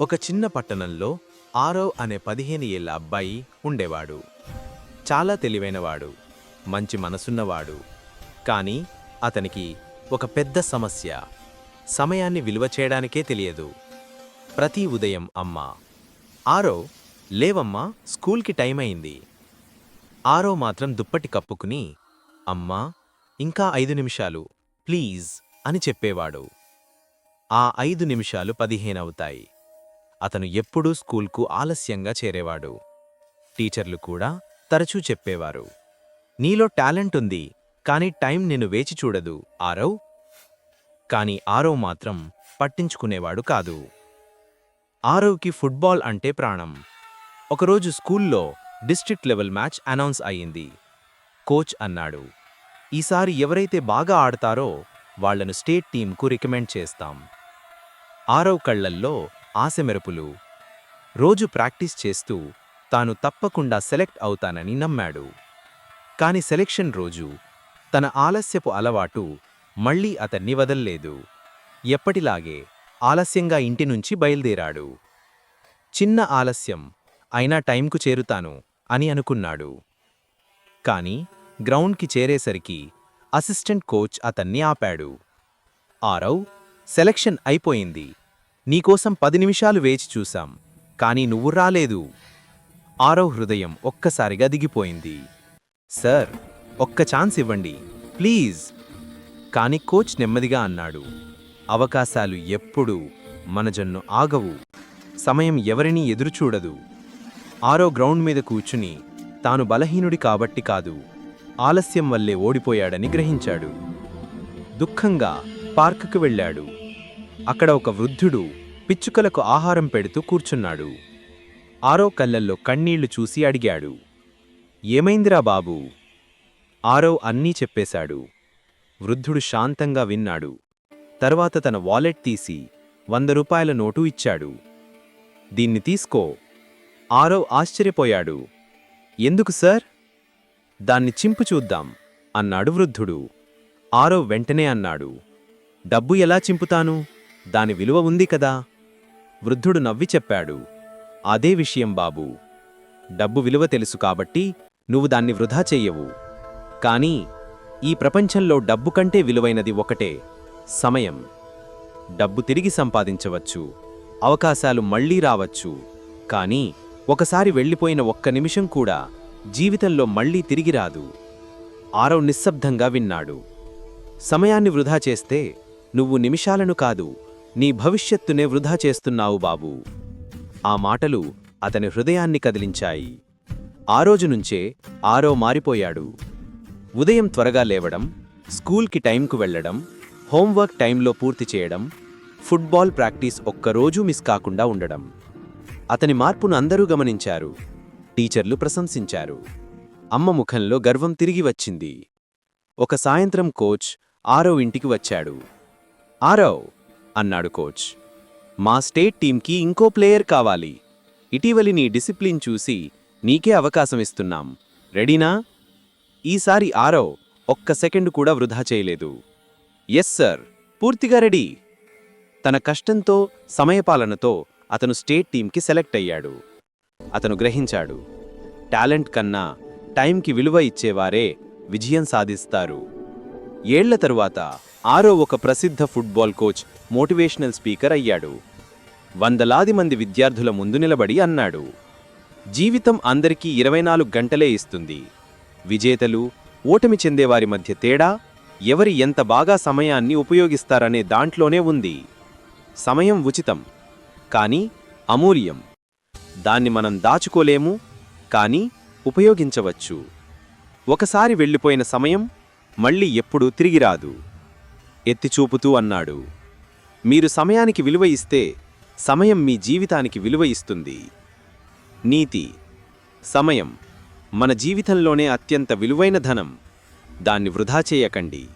ఒక చిన్న పట్టణంలో ఆరవ్ అనే పదిహేను ఏళ్ళ అబ్బాయి ఉండేవాడు. చాలా తెలివైనవాడు మంచి మనసున్నవాడు. కానీ అతనికి ఒక పెద్ద సమస్య. సమయాన్ని విలువ చేయడానికే తెలియదు. ప్రతి ఉదయం అమ్మ ఆరో లేవమ్మా స్కూల్కి టైం అయింది. ఆరో మాత్రం దుప్పటి కప్పుకుని అమ్మా ఇంకా ఐదు నిమిషాలు ప్లీజ్ అని చెప్పేవాడు. ఆ ఐదు నిమిషాలు పదిహేనవుతాయి. అతను ఎప్పుడూ స్కూల్కు ఆలస్యంగా చేరేవాడు. టీచర్లు కూడా తరచూ చెప్పేవారు. నీలో టాలెంట్ ఉంది కానీ టైం నిన్ను వేచి చూడదు ఆరవ్. కాని ఆరవ్ మాత్రం పట్టించుకునేవాడు కాదు. ఆరవ్కి ఫుట్బాల్ అంటే ప్రాణం. ఒకరోజు స్కూల్లో డిస్ట్రిక్ట్ లెవెల్ మ్యాచ్ అనౌన్స్ అయ్యింది. కోచ్ అన్నాడు ఈసారి ఎవరైతే బాగా ఆడతారో వాళ్ళను స్టేట్ టీంకు రికమెండ్ చేస్తాం. ఆరవ్ కళ్ళల్లో ఆశమెరుపులు. రోజు ప్రాక్టీస్ చేస్తూ తాను తప్పకుండా సెలెక్ట్ అవుతానని నమ్మాడు. కాని సెలెక్షన్ రోజు తన ఆలస్యపు అలవాటు మళ్ళీ అతన్ని వదల్లేదు. ఎప్పటిలాగే ఆలస్యంగా ఇంటి నుంచి బయలుదేరాడు. చిన్న ఆలస్యం అయినా టైంకు చేరుతాను అని అనుకున్నాడు. కాని గ్రౌండ్కి చేరేసరికి అసిస్టెంట్ కోచ్ అతన్ని ఆపాడు. ఆరవ్ సెలక్షన్ అయిపోయింది. నీకోసం పది నిమిషాలు వేచి చూశాం కానీ నువ్వు రాలేదు. ఆరో హృదయం ఒక్కసారిగా దిగిపోయింది. సార్ ఒక్క ఛాన్స్ ఇవ్వండి ప్లీజ్. కాని కోచ్ నెమ్మదిగా అన్నాడు అవకాశాలు ఎప్పుడూ మన జన్ను ఆగవు సమయం ఎవరినీ ఎదురుచూడదు. ఆరో గ్రౌండ్ మీద కూర్చుని తాను బలహీనుడి కాబట్టి కాదు ఆలస్యం వల్లే ఓడిపోయాడని గ్రహించాడు. దుఃఖంగా పార్కుకు వెళ్ళాడు. అక్కడ ఒక వృద్ధుడు పిచ్చుకలకు ఆహారం పెడుతూ కూర్చున్నాడు. ఆరో కళ్ళల్లో కన్నీళ్ళు చూసి అడిగాడు ఏమైందిరా బాబూ? ఆరో అన్నీ చెప్పేశాడు. వృద్ధుడు శాంతంగా విన్నాడు. తర్వాత తన వాలెట్ తీసి వంద రూపాయల నోటు ఇచ్చాడు. దీన్ని తీసుకో. ఆరో ఆశ్చర్యపోయాడు. ఎందుకు సార్? దాన్ని చింపు చూద్దాం అన్నాడు వృద్ధుడు. ఆరో వెంటనే అన్నాడు డబ్బు ఎలా చింపుతాను? దాని విలువ ఉంది కదా? వృద్ధుడు నవ్వి చెప్పాడు. అదే విషయం బాబూ. డబ్బు విలువ తెలుసు కాబట్టి నువ్వు దాన్ని వృధా చెయ్యవు. కానీ ఈ ప్రపంచంలో డబ్బు కంటే విలువైనది ఒకటే సమయం. డబ్బు తిరిగి సంపాదించవచ్చు. అవకాశాలు మళ్ళీ రావచ్చు. కానీ ఒకసారి వెళ్ళిపోయిన ఒక్క నిమిషం కూడా జీవితంలో మళ్ళీ తిరిగి రాదు. ఆరవ్ నిశ్శబ్దంగా విన్నాడు. సమయాన్ని వృధా చేస్తే నువ్వు నిమిషాలను కాదు నీ భవిష్యత్తునే వృధా చేస్తున్నావు బాబూ. ఆ మాటలు అతని హృదయాన్ని కదిలించాయి. ఆ రోజు నుంచే ఆరో మారిపోయాడు. ఉదయం త్వరగా లేవడం స్కూల్కి టైంకు వెళ్ళడం హోంవర్క్ టైంలో పూర్తి చేయడం ఫుట్బాల్ ప్రాక్టీస్ ఒక్కరోజూ మిస్ కాకుండా ఉండడం. అతని మార్పును అందరూ గమనించారు. టీచర్లు ప్రశంసించారు. అమ్మ ముఖంలో గర్వం తిరిగి వచ్చింది. ఒక సాయంత్రం కోచ్ ఆరో ఇంటికి వచ్చాడు. ఆరవ్ అన్నాడు కోచ్. మా స్టేట్ టీంకి ఇంకో ప్లేయర్ కావాలి. ఇటీవలి నీ డిసిప్లిన్ చూసి నీకే అవకాశం ఇస్తున్నాం. రెడీనా? ఈసారి ఆరో ఒక్క సెకండ్ కూడా వృధా చేయలేదు. Yes sir. పూర్తిగా రెడీ. తన కష్టంతో సమయపాలనతో అతను స్టేట్ టీంకి సెలెక్ట్ అయ్యాడు. అతను గ్రహించాడు. టాలెంట్ కన్నా టైంకి విలువ ఇచ్చేవారే విజయం సాధిస్తారు. ఏళ్ళ తరువాత ఆరో ఒక ప్రసిద్ధ ఫుట్బాల్ కోచ్ మోటివేషనల్ స్పీకర్ అయ్యాడు. వందలాది మంది విద్యార్థుల ముందు నిలబడి అన్నాడు. జీవితం అందరికీ ఇరవై నాలుగు గంటలే ఇస్తుంది. విజేతలు ఓటమి చెందేవారి మధ్య తేడా ఎవరి ఎంత బాగా సమయాన్ని ఉపయోగిస్తారనే దాంట్లోనే ఉంది. సమయం ఉచితం కానీ అమూల్యం. దాన్ని మనం దాచుకోలేము కానీ ఉపయోగించవచ్చు. ఒకసారి వెళ్ళిపోయిన సమయం మళ్ళీ ఎప్పుడూ తిరిగి రాదు. ఎత్తిచూపుతూ అన్నాడు మీరు సమయానికి విలువ ఇస్తే సమయం మీ జీవితానికి విలువ ఇస్తుంది. నీతి సమయం మన జీవితంలోనే అత్యంత విలువైన ధనం. దాన్ని వృధా చేయకండి.